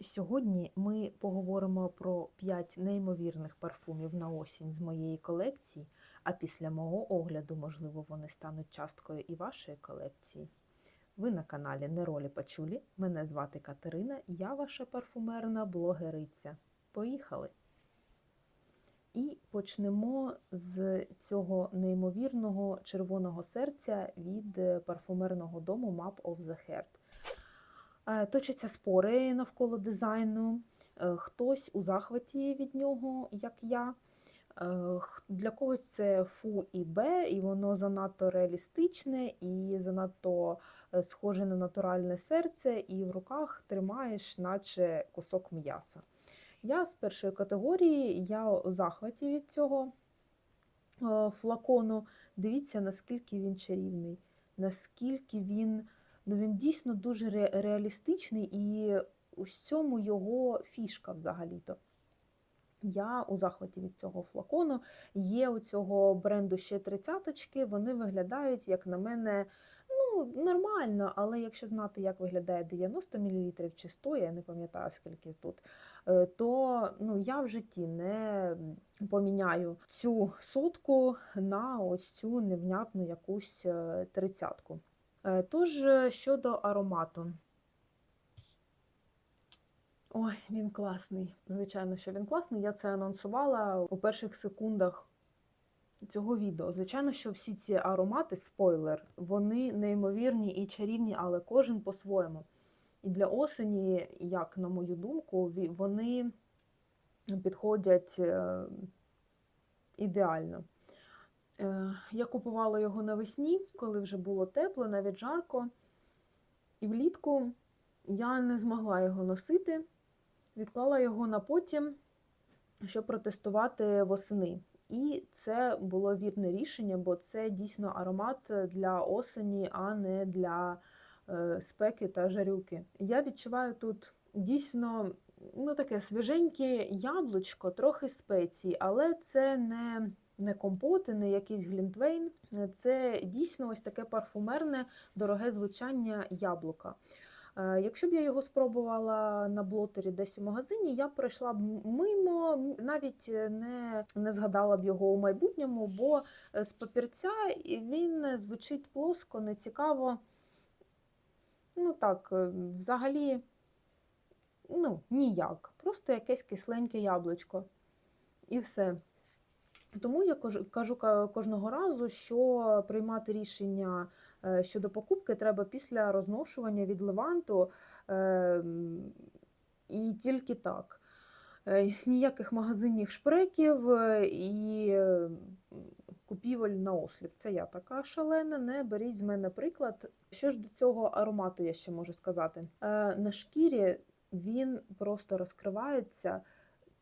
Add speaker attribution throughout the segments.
Speaker 1: Сьогодні ми поговоримо про 5 неймовірних парфумів на осінь з моєї колекції, а після мого огляду, можливо, вони стануть часткою і вашої колекції. Ви на каналі Неролі Пачулі. Мене звати Катерина, я ваша парфумерна блогериця. Поїхали! І почнемо з цього неймовірного червоного серця від парфумерного дому Map of the Heart. Е, Точаться спори навколо дизайну. Е, Хтось у захваті від нього, як я. Е, Для когось це фу і бе, і воно занадто реалістичне і занадто схоже на натуральне серце, і в руках тримаєш, наче кусок м'яса. Я з першої категорії, я у захваті від цього флакону. Дивіться, наскільки він чарівний, наскільки він, ну він дійсно дуже ре- реалістичний, і у цьому його фішка взагалі-то. Я у захваті від цього флакону. Є у цього бренду ще тридцяточки, вони виглядають, як на мене, ну, нормально, але якщо знати, як виглядає 90 мл чи 100, я не пам'ятаю, скільки тут, е, то ну, я в житті не поміняю цю сотку на ось цю невнятну якусь е, тридцятку. Е, Тож е, щодо аромату. Ой, він класний. Звичайно, що він класний. Я це анонсувала у перших секундах цього відео. Звичайно, що всі ці аромати, спойлер, вони неймовірні і чарівні, але кожен по-своєму. І для осені, як на мою думку, вони підходять е, ідеально. Е, Я купувала його навесні, коли вже було тепло, навіть жарко. І влітку я не змогла його носити, відклала його на потім, щоб протестувати восени. І це було вірне рішення, бо це дійсно аромат для осені, а не для е, спеки та жарюки. Я відчуваю тут дійсно ну, таке свіженьке яблучко, трохи спецій, але це не, не компот і не якийсь глінтвейн. Це дійсно ось таке парфумерне, дороге звучання яблука. Е, Якщо б я його спробувала на блотері десь у магазині, я пройшла б мимо, навіть е, не, не згадала б його у майбутньому, бо е, з папірця він звучить плоско, нецікаво. Ну так, взагалі, ну, ніяк. Просто якесь кисленьке яблучко. І все. Тому я кажу кожного разу, що приймати рішення е, щодо покупки треба після розношування від леванту е, і тільки так. Е, Ніяких магазинних шпреків е, і купівель на осліп. Це я така шалена, не беріть з мене приклад. Що ж до цього аромату я ще можу сказати? На шкірі він просто розкривається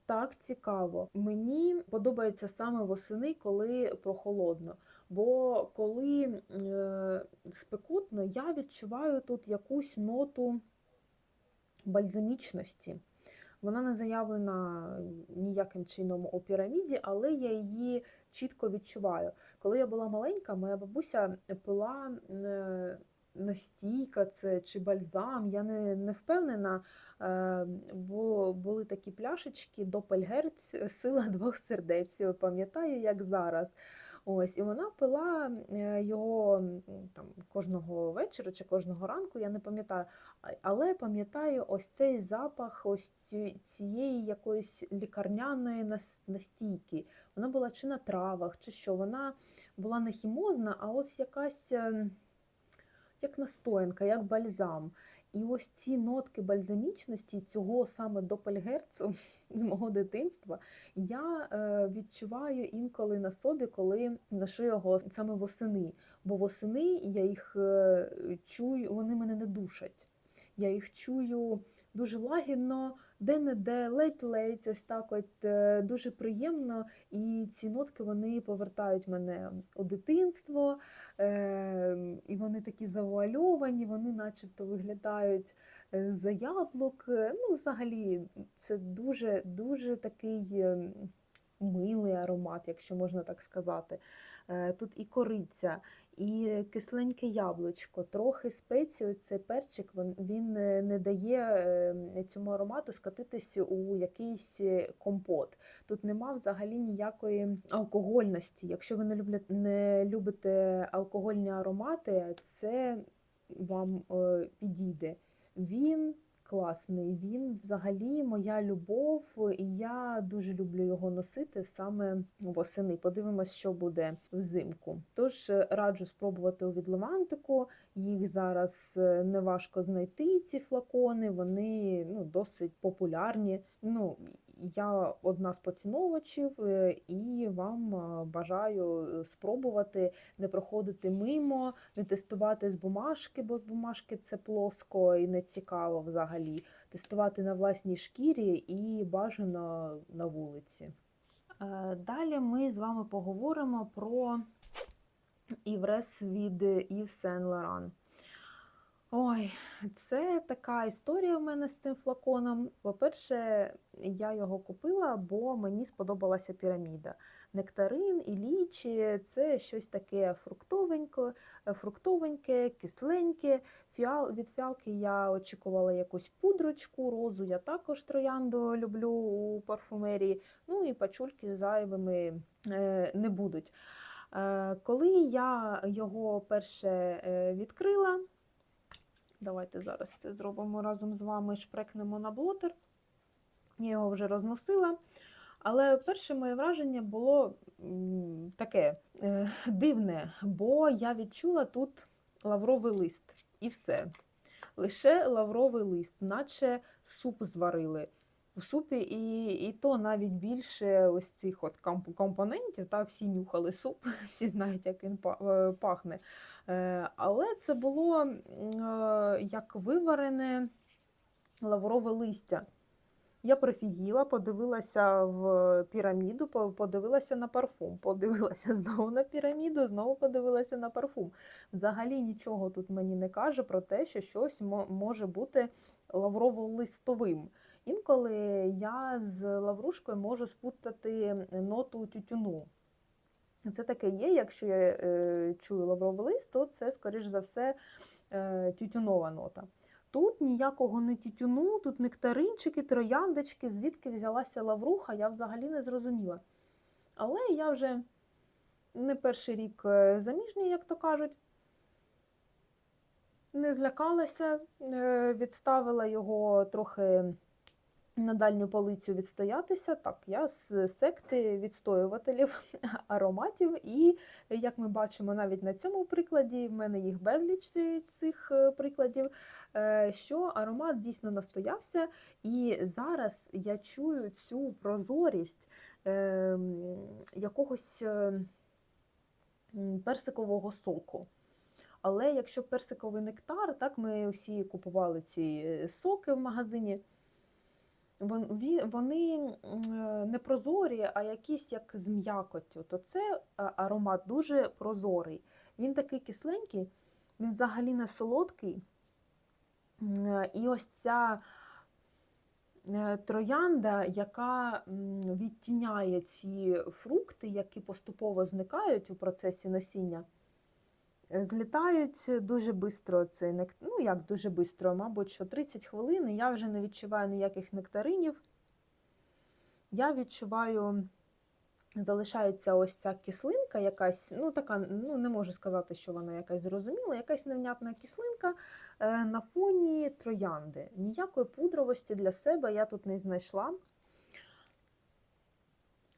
Speaker 1: так цікаво. Мені подобається саме восени, коли прохолодно. Бо коли е, спекотно, я відчуваю тут якусь ноту бальзамічності. Вона не заявлена ніяким чином у піраміді, але я її чітко відчуваю. Коли я була маленька, моя бабуся пила е, настійка це чи бальзам. Я не, не впевнена, е, бо були такі пляшечки Допельгерц, сила двох сердець. Пам'ятаю, як зараз. Ось, і вона пила е, його там кожного вечора чи кожного ранку, я не пам'ятаю. Але пам'ятаю ось цей запах ось цієї якоїсь лікарняної настійки. Вона була чи на травах, чи що. Вона була не хімозна, а ось якась ем, як настоянка, як бальзам. І ось ці нотки бальзамічності цього саме допельгерцу з мого дитинства я е, відчуваю інколи на собі, коли ношу його саме восени. Бо восени я їх е, чую, вони мене не душать. Я їх чую дуже лагідно, де-не-де, ледь-ледь, ось так от е, дуже приємно. І ці нотки вони повертають мене у дитинство, е, і вони такі завуальовані, вони начебто виглядають е, за яблук. Ну, взагалі, це дуже, дуже такий ем, милий аромат, якщо можна так сказати. Е, Тут і кориця, і кисленьке яблучко, трохи спеції. Цей перчик він, е, не дає е, цьому аромату скатитись у якийсь компот. Тут нема взагалі ніякої алкогольності. Якщо ви не любите, не любите алкогольні аромати, це вам підійде. Він класний, він взагалі моя любов, і я дуже люблю його носити саме восени. Подивимось, що буде взимку. Тож е, раджу спробувати у відломантику. Їх зараз не неважко знайти, ці флакони, вони ну, досить популярні. Ну, я одна з поціновувачів е, і вам е, бажаю е, спробувати не проходити мимо, не тестувати з бумажки, бо з бумажки це плоско і не цікаво взагалі. Тестувати на власній шкірі і бажано на вулиці. Далі ми з вами поговоримо про Іврес від Yves Saint Laurent. Ой, це така історія в мене з цим флаконом. По-перше, я його купила, бо мені сподобалася піраміда. Нектарин і лічі це щось таке фруктовеньке, фруктовеньке, кисленьке. Фіал, від фіалки я очікувала якусь пудрочку, розу я також троянду люблю у парфумерії. Ну і пачульки зайвими е, не будуть. Е, коли я його перше е, відкрила, Давайте зараз це зробимо разом з вами, шпрекнемо на блотер. Я його вже розносила. Але перше моє враження було таке е, дивне, бо я відчула тут лавровий лист і все. Лише лавровий лист, наче суп зварили. В супі і, і то навіть більше ось цих от компонентів. Та всі нюхали суп, всі знають, як він е, пахне. Е, Але це було е, як виварене лаврове листя. Я прифігіла, подивилася в піраміду, подивилася на парфум, подивилася знову на піраміду, знову подивилася на парфум. Взагалі нічого тут мені не каже про те, що щось може бути лаврово-листовим. Інколи я з лаврушкою можу спутати ноту тютюну. Це таке є, якщо я е, чую лавровий лист, то це, скоріш за все, е, тютюнова нота. Тут ніякого не тютюну, тут нектаринчики, трояндочки, звідки взялася лавруха, я взагалі не зрозуміла. Але я вже не перший рік е, заміжня, як то кажуть, не злякалася, е, відставила його трохи на дальню полицю відстоятися. Так, я з секти відстоювателів ароматів, і як ми бачимо навіть на цьому прикладі, в мене їх безліч цих е, прикладів, е, що аромат дійсно настоявся, і зараз я чую цю прозорість е, якогось персикового соку. Але якщо персиковий нектар, так ми всі купували ці соки в магазині. Вони е, не прозорі, а якісь як з м'якоттю. То це е, аромат дуже прозорий. Він такий кисленький, він взагалі не солодкий. Е, І ось ця троянда, яка відтіняє ці фрукти, які поступово зникають у процесі носіння. Е, Злітають дуже швидко цей нектар. Ну, як дуже швидко, мабуть, що 30 хвилин, і я вже не відчуваю ніяких нектаринів. Я відчуваю, залишається ось ця кислинка, якась, ну така, ну не можу сказати, що вона якась зрозуміла, якась невнятна кислинка е, на фоні троянди. Ніякої пудровості для себе я тут не знайшла.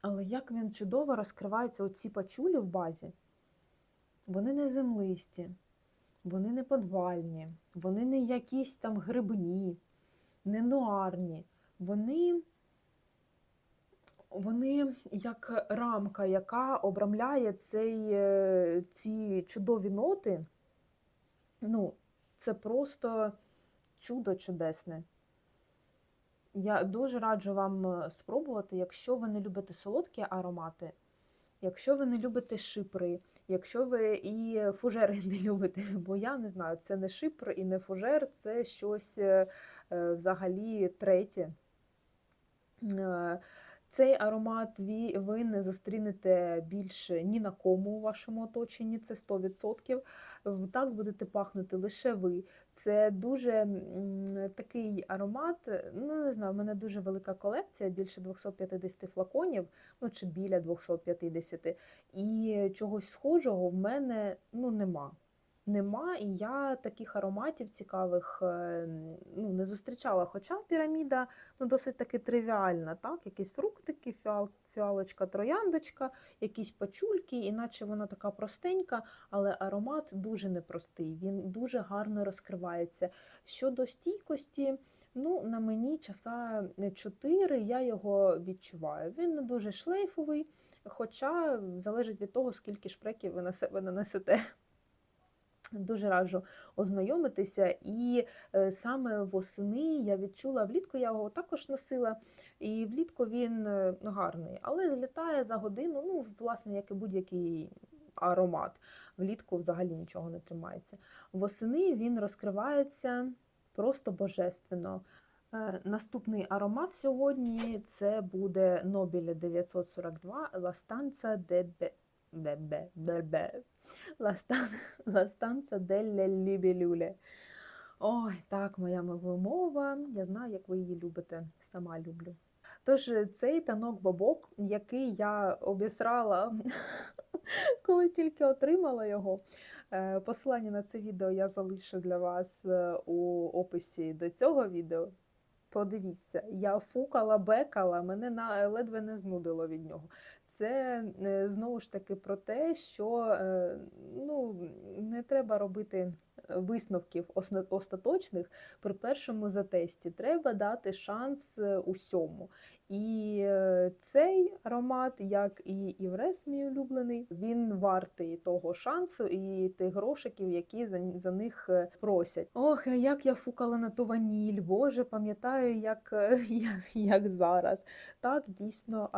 Speaker 1: Але як він чудово розкривається оці пачулі в базі. Вони не землисті, вони не подвальні, вони не якісь там грибні, не нуарні. Вони, вони як рамка, яка обрамляє цей, е, ці чудові ноти. Ну, це просто чудо чудесне. Я дуже раджу вам е, спробувати, якщо ви не любите солодкі аромати, якщо ви не любите шипри, якщо ви і фужери не любите, бо я не знаю, це не шипр і не фужер, це щось е, е, взагалі третє. Цей аромат ви не зустрінете більше ні на кому у вашому оточенні, це 100%. В- Так будете пахнути лише ви. Це дуже такий аромат. Ну, не знаю, в мене дуже велика колекція, більше 250 флаконів, ну чи біля 250. І чогось схожого в мене ну, нема. Нема, і я таких ароматів цікавих е, ну, не зустрічала. Хоча піраміда ну, досить таки тривіальна, так? Якісь фруктики, фіал, фіалочка, трояндочка, якісь пачульки, іначе вона така простенька, але аромат дуже непростий, він дуже гарно розкривається. Щодо стійкості, ну, на мені часа 4 я його відчуваю. Він не дуже шлейфовий, хоча залежить від того, скільки шпреків ви на себе нанесете. Дуже раджу ознайомитися, і е, саме восени я відчула влітку, я його також носила, і влітку він е, гарний, але злітає за годину, ну, власне, як і будь-який аромат. Влітку взагалі нічого не тримається. Восени він розкривається просто божественно. Е, Наступний аромат сьогодні це буде Nobile 942 La Stanza de Stanza delle Libellule. Ой, так, моя мова. Я знаю, як ви її любите. Сама люблю. Тож цей танок бабок, який я обісрала, коли тільки отримала його. Е, Посилання на це відео я залишу для вас е, у описі до цього відео. Подивіться, я фукала, бекала, мене на ледве не знудило від нього. Це е, знову ж таки про те, що е, ну, не треба робити висновків остаточних при першому затесті. Треба дати шанс е, усьому. І е, цей аромат, як і Іврес, мій улюблений, він вартий того шансу і тих грошиків, які за, них е, просять. Ох, як я фукала на ту ваніль, Боже, пам'ятаю, як, як, як зараз. Так, дійсно,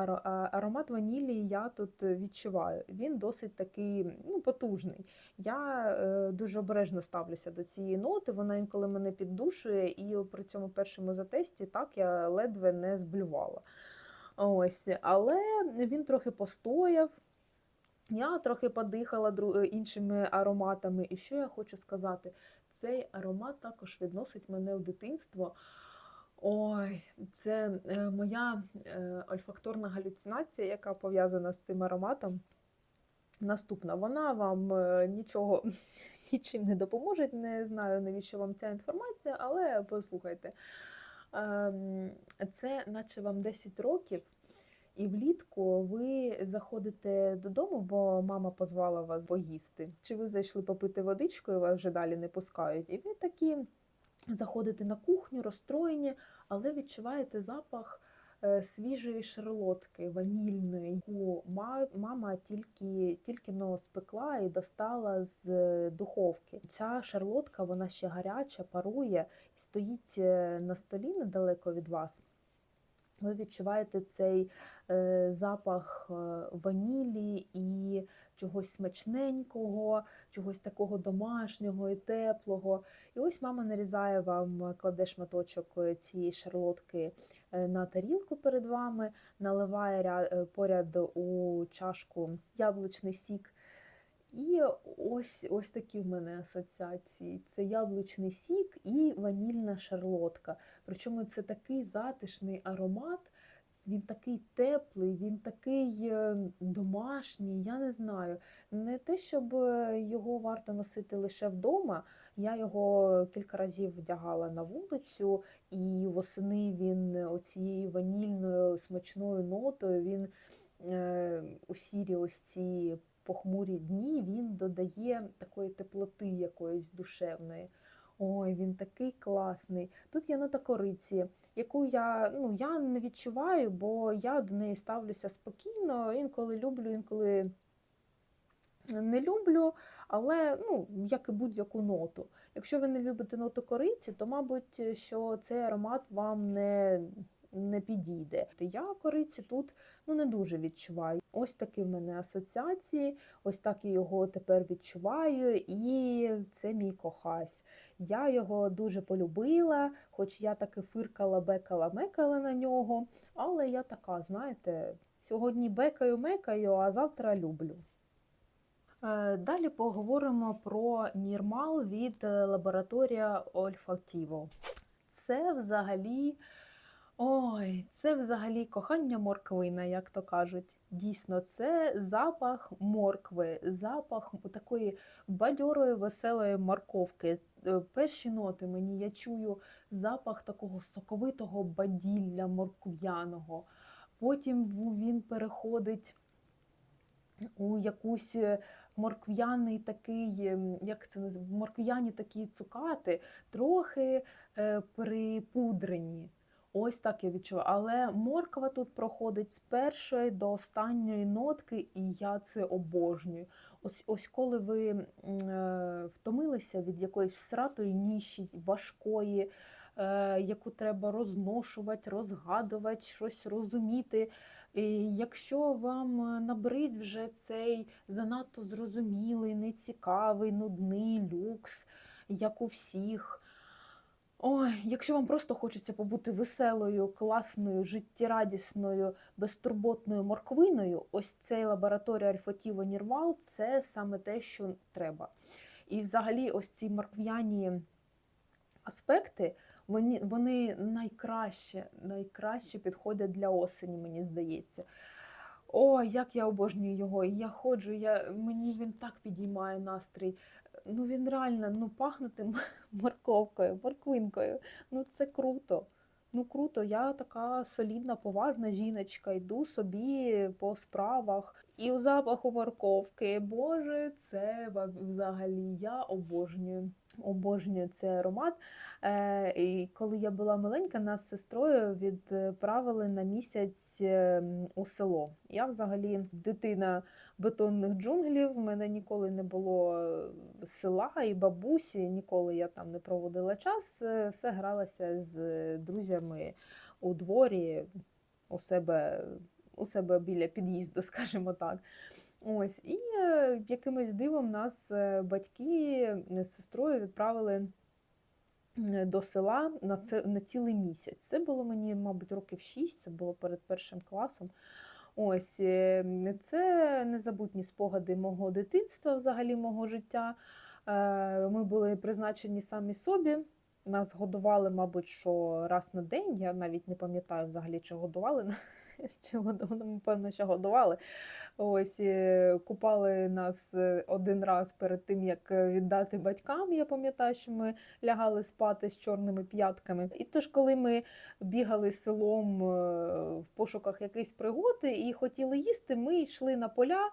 Speaker 1: аромат ванілі я тут відчуваю. Він досить такий ну, потужний. Я дуже обережно ставлюся до цієї ноти. Вона інколи мене піддушує, і при цьому першому затесті так я ледве не зблювала. Ось, але він трохи постояв. Я трохи подихала е, іншими ароматами. І що я хочу сказати? Цей аромат також відносить мене в дитинство. Ой, це е, моя е, ольфакторна галюцинація, яка пов'язана з цим ароматом. Наступна, вона вам е, нічого нічим не допоможе. Не знаю, навіщо вам ця інформація, але послухайте. Ем, Це наче вам 10 років, і влітку ви заходите додому, бо мама позвала вас поїсти. Чи ви зайшли попити водичку, і вас вже далі не пускають. І ви такі заходите на кухню, розстроєні, але відчуваєте запах свіжої шарлотки, ванільної, яку мама тільки, тільки но спекла і достала з е, духовки. Ця шарлотка, вона ще гаряча, парує, стоїть е, на столі недалеко від вас. Ви відчуваєте цей е, запах е, ванілі і чогось смачненького, чогось такого домашнього і теплого. І ось мама нарізає вам, кладе шматочок е, цієї шарлотки е, на тарілку перед вами, наливає ря- е, поряд у чашку яблучний сік. І ось, ось такі в мене асоціації. Це яблучний сік і ванільна шарлотка. Причому це такий затишний аромат, він такий теплий, він такий е, домашній, я не знаю. Не те, щоб е, його варто носити лише вдома. Я його кілька разів вдягала на вулицю, і восени він оцією ванільною смачною нотою, він е, у сірі ось ці похмурі дні він додає такої теплоти якоїсь душевної. Ой, він такий класний. Тут є нота кориці, яку я, ну, я не відчуваю, бо я до неї ставлюся спокійно, інколи люблю, інколи не люблю, але ну, як і будь-яку ноту. Якщо ви не любите ноту кориці, то, мабуть, що цей аромат вам не, не підійде. Я кориці тут ну не дуже відчуваю. Ось такі в мене асоціації, ось так я його тепер відчуваю, і це мій кохась. Я його дуже полюбила, хоч я таки фиркала, бекала, мекала на нього. Але я така, знаєте, сьогодні бекаю, мекаю, а завтра люблю. Е, Далі поговоримо про Нірмал від е, лабораторія Olfactivo. Це взагалі. Ой, це взагалі кохання морквина, як то кажуть. Дійсно, це запах моркви, запах такої бадьорої, веселої морковки. Е, Перші ноти мені я чую запах такого соковитого баділля моркв'яного. Потім він переходить у якусь е, моркв'яний такий, ем, як це називається, моркв'яні такі цукати, трохи е, припудрені. Ось так я відчуваю. Але морква тут проходить з першої до останньої нотки, і я це обожнюю. Ось ось коли ви е, втомилися від якоїсь всратої ніші, важкої, е, яку треба розношувати, розгадувати, щось розуміти. І якщо вам е, набрид вже цей занадто зрозумілий, нецікавий, нудний люкс, як у всіх. Ой, якщо вам просто хочеться побути веселою, класною, життєрадісною, безтурботною морквиною, ось цей лабораторія Альфатіво Нірвал це саме те, що треба. І взагалі, ось ці моркв'яні аспекти, вони, вони найкраще, найкраще підходять для осені, мені здається. О, як я обожнюю його! Я ходжу, я, мені він так підіймає настрій. Ну він реально ну, пахне тим морковкою, морквинкою. Ну це круто. Ну круто, я така солідна, поважна жіночка, йду собі по справах. І у запаху морковки. Боже, це взагалі я обожнюю. Обожнюю цей аромат. Е, і коли я була маленька, нас з сестрою відправили на місяць ем, у село. Я взагалі дитина бетонних джунглів. В мене ніколи не було е, села і бабусі, ніколи я там не проводила час. Е, Все гралася з друзями у дворі, у себе, у себе біля під'їзду, скажімо так. Ось, і е, якимось дивом нас е, батьки з сестрою відправили е, до села на це на цілий місяць. Це було мені, мабуть, років 6, це було перед першим класом. Ось це незабутні спогади мого дитинства, взагалі мого життя. Ми були призначені самі собі. Нас годували, мабуть, що раз на день. Я навіть не пам'ятаю взагалі, чи годували. Чи годували, напевно, ще годували. Ось е, купали нас е, один раз перед тим, як е, віддати батькам. Я пам'ятаю, що ми лягали спати з чорними п'ятками. І тож, коли ми бігали селом в пошуках якихось пригоди і хотіли їсти, ми йшли на поля,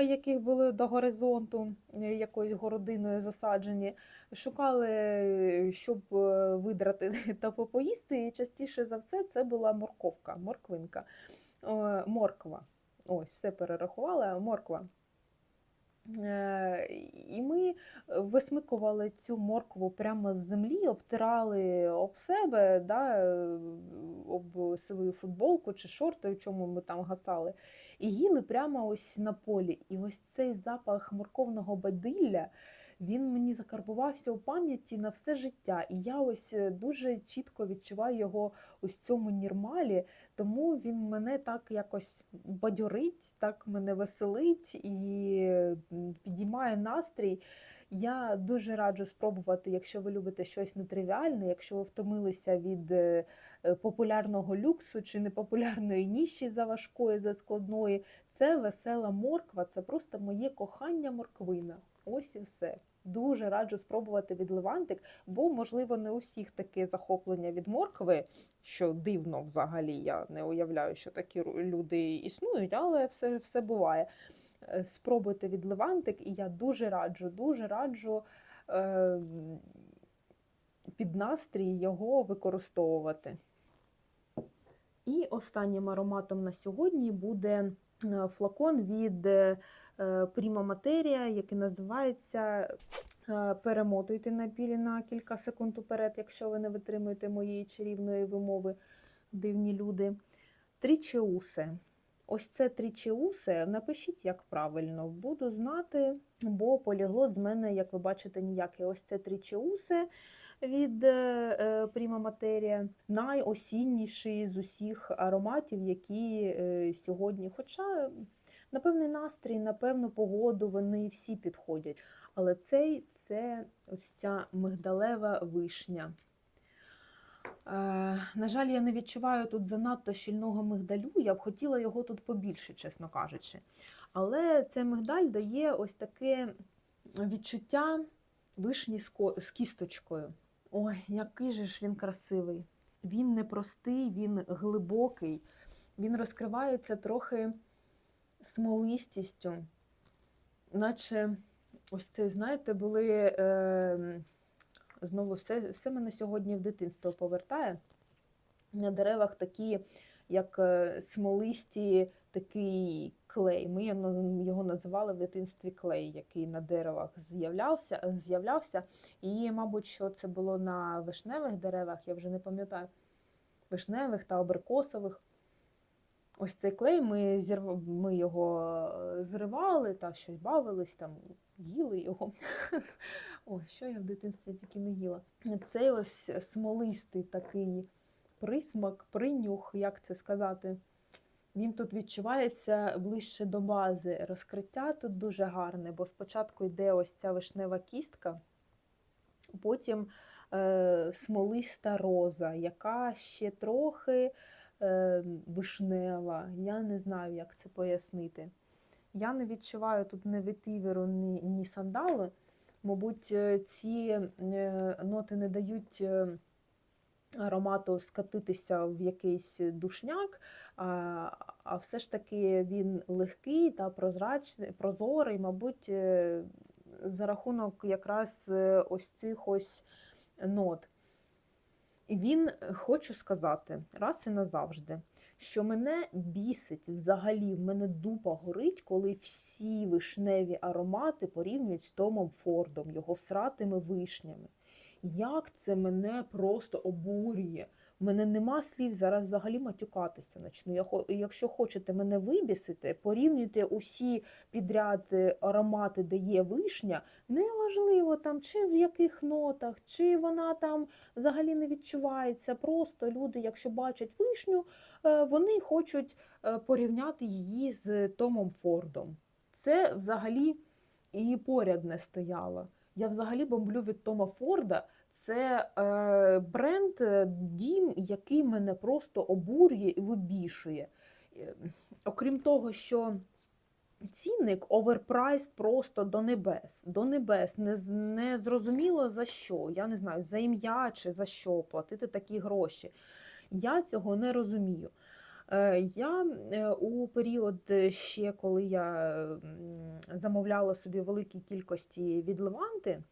Speaker 1: яких були до горизонту, е, якоюсь городиною засаджені, шукали, е, щоб е, видрати та попоїсти. І частіше за все це була морковка, морквинка, Е, морква. Ось, все перерахувала, морква. Е, І ми висмикували цю моркву прямо з землі, обтирали об себе, да, е, об свою футболку чи шорти, в чому ми там гасали, і їли прямо ось на полі. І ось цей запах морковного бадилля, він мені закарбувався у пам'яті на все життя. І я ось е, дуже чітко відчуваю його ось цьому нірмалі, тому він мене так якось бадьорить, так мене веселить і підіймає настрій. Я дуже раджу спробувати, якщо ви любите щось нетривіальне, якщо ви втомилися від е, е, популярного люксу чи непопулярної ніші за важкої, за складної. Це весела морква, це просто моє кохання морквина. Ось і все. Дуже раджу спробувати від Левантик, бо, можливо, не у всіх таке захоплення від моркви, що дивно взагалі. Я не уявляю, що такі люди існують, але все, все буває. Е, Спробуйте від Левантик, і я дуже раджу, дуже раджу е, під настрій його використовувати. І останнім ароматом на сьогодні буде е, флакон від е, Prima Materia, який називається е, Перемотуйте на білі на кілька секунд уперед, якщо ви не витримуєте моєї чарівної вимови. дивні люди. Трічеусе. Ось це трічеусе. Напишіть, як правильно. Буду знати, бо поліглот з мене, як ви бачите, ніякий. Ось це трічеусе від е, Prima Materia. Найосінніший з усіх ароматів, які е, сьогодні. Хоча на певний настрій, на певну погоду вони всі підходять. Але цей це ось ця мигдалева вишня. Е, на жаль, я не відчуваю тут занадто щільного мигдалю. Я б хотіла його тут побільше, чесно кажучи. Але цей мигдаль дає ось таке відчуття вишні з ко- з кісточкою. Ой, який же ж він красивий. Він непростий, він глибокий, він розкривається трохи смолистістю, наче ось це, знаєте, були. Е, знову все, все мене сьогодні в дитинство повертає. На деревах такі, як е, смолисті, такий клей. Ми його- називали в дитинстві клей, який на деревах з'являвся. з'являвся. І, мабуть, що це було на вишневих деревах, я вже не пам'ятаю, вишневих та абрикосових. Ось цей клей, ми, зірв... ми його е, зривали та щось бавились, там, їли його. Ой, що я в дитинстві тільки не їла. Цей ось смолистий такий присмак, принюх, як це сказати. Він тут відчувається ближче до бази. Розкриття тут дуже гарне, бо спочатку йде ось ця вишнева кістка, потім е, смолиста роза, яка ще трохи вишнева. Я не знаю, як це пояснити. Я не відчуваю тут ні ветиверу, ні, ні сандалу. Мабуть, е, ці е, ноти не дають е, аромату скатитися в якийсь душняк, а, а все ж таки він легкий та прозрачний, прозорий, мабуть, за рахунок якраз ось цих ось нот. І він, е, хочу сказати, раз і назавжди, що мене бісить взагалі, в мене дупа горить, коли всі вишневі аромати порівнюють з Томом Фордом, його всратими вишнями. Як це мене просто обурює. Мене нема слів зараз взагалі матюкатися почну. Я, якщо хочете мене вибісити, порівнюйте усі підряд е, аромати, де є вишня, неважливо там, чи в яких нотах, чи вона там взагалі не відчувається. Просто люди, якщо бачать вишню, е, вони хочуть е, порівняти її з Томом Фордом. Це взагалі і поряд не стояло. Я взагалі бомблю від Тома Форда. Це е, бренд, е, дім, який мене просто обурює і вибішує. Е, Окрім того, що цінник оверпрайс просто до небес. До небес. Не, не зрозуміло за що. Я не знаю, за ім'я чи за що платити такі гроші. Я цього не розумію. Е, Я у період ще, коли я замовляла собі великі кількості від Леванти,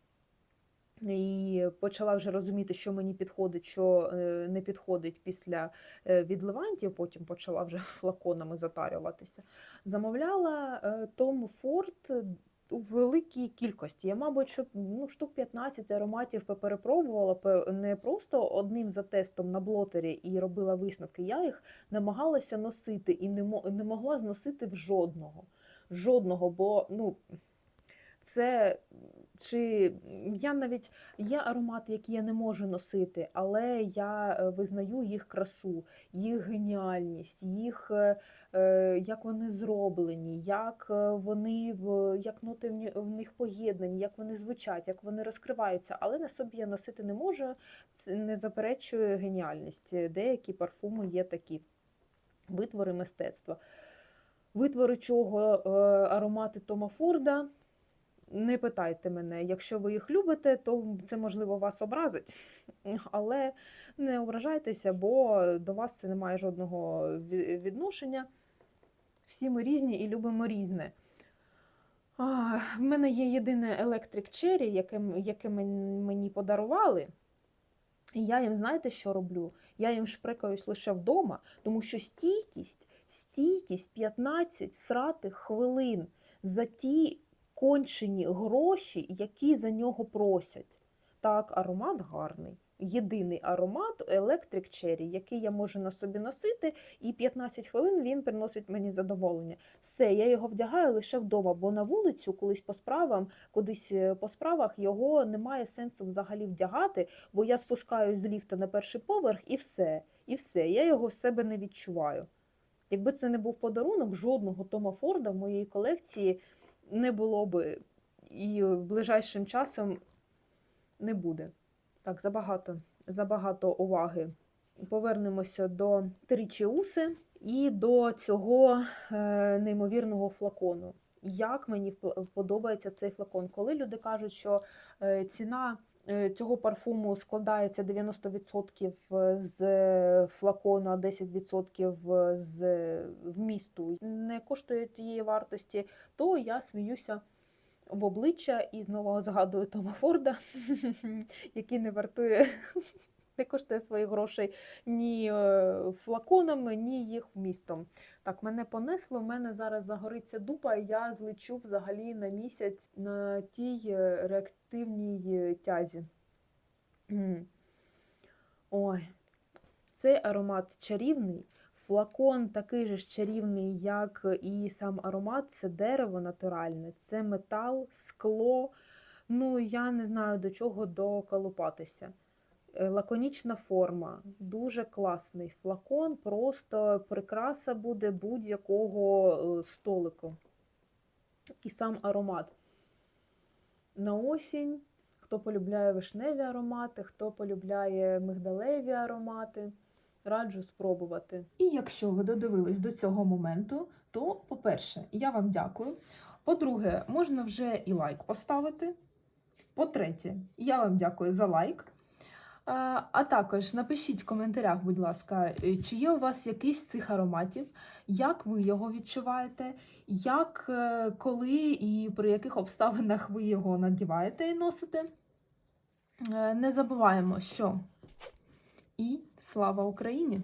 Speaker 1: і почала вже розуміти, що мені підходить, що е, не підходить після е, від Левантів, потім почала вже флаконами затарюватися. Замовляла е, Том Форд у великій кількості. Я, мабуть, що ну, штук 15 ароматів перепробувала не просто одним за тестом на блотері і робила висновки. Я їх намагалася носити і не могла зносити в жодного. Жодного, бо ну, це чи я навіть є аромати, які я не можу носити, але я е, визнаю їх красу, їх геніальність, їх е, е, як вони зроблені, як вони як ноти в них поєднані, як вони звучать, як вони розкриваються. Але на собі я носити не можу. Це не заперечує геніальність. Деякі парфуми є такі витвори мистецтва. Витвори чого аромати Тома Форда. Не питайте мене, якщо ви їх любите, то це можливо вас образить. Але не ображайтеся, бо до вас це не має жодного відношення. Всі ми різні і любимо різне. А, в мене є єдине Electric Cherry, яке, яке мені подарували. І я їм, знаєте, що роблю? Я їм шприкаюсь лише вдома, тому що стійкість, стійкість 15 сратих хвилин за ті кончені гроші, які за нього просять. Так, аромат гарний. єдиний аромат Electric Cherry, який я можу на собі носити, і 15 хвилин він приносить мені задоволення. Все, я його вдягаю лише вдома, бо на вулицю, колись по справам, кудись е, по справах, його немає сенсу взагалі вдягати, бо я спускаюсь з ліфта на перший поверх і все. І все. Я його з себе не відчуваю. Якби це не був подарунок, жодного Тома Форда в моїй колекції не було би і ближайшим часом не буде. Так, забагато, забагато уваги. Повернемося до Трічіуси і до цього е, неймовірного флакону. Як мені подобається цей флакон? Коли люди кажуть, що е, ціна цього парфуму складається 90% з флакону, а 10% з вмісту, не коштує тієї вартості, то я сміюся в обличчя і знову згадую Тома Форда, який не вартує, не коштує своїх грошей ні е, флаконами, ні їх вмістом. Так, мене понесло, в мене зараз загориться дупа, і я злечу взагалі на місяць на тій е, реактивній е, тязі. Ой, цей аромат чарівний. Флакон такий же ж чарівний, як і сам аромат. Це дерево натуральне, це метал, скло. Ну, я не знаю до чого доколупатися. Е, Лаконічна форма, дуже класний флакон, просто прикраса буде будь-якого е, столику. І сам аромат. На осінь, хто полюбляє вишневі аромати, хто полюбляє мигдалеві аромати, раджу спробувати.
Speaker 2: І якщо ви додивились до цього моменту, то, по-перше, я вам дякую. По-друге, можна вже і лайк поставити. По-третє, я вам дякую за лайк. А, також напишіть в коментарях, будь ласка, е, чи є у вас якийсь з цих ароматів, як ви його відчуваєте, як, е, коли і при яких обставинах ви його надіваєте і носите. Е, Не забуваємо, що і слава Україні!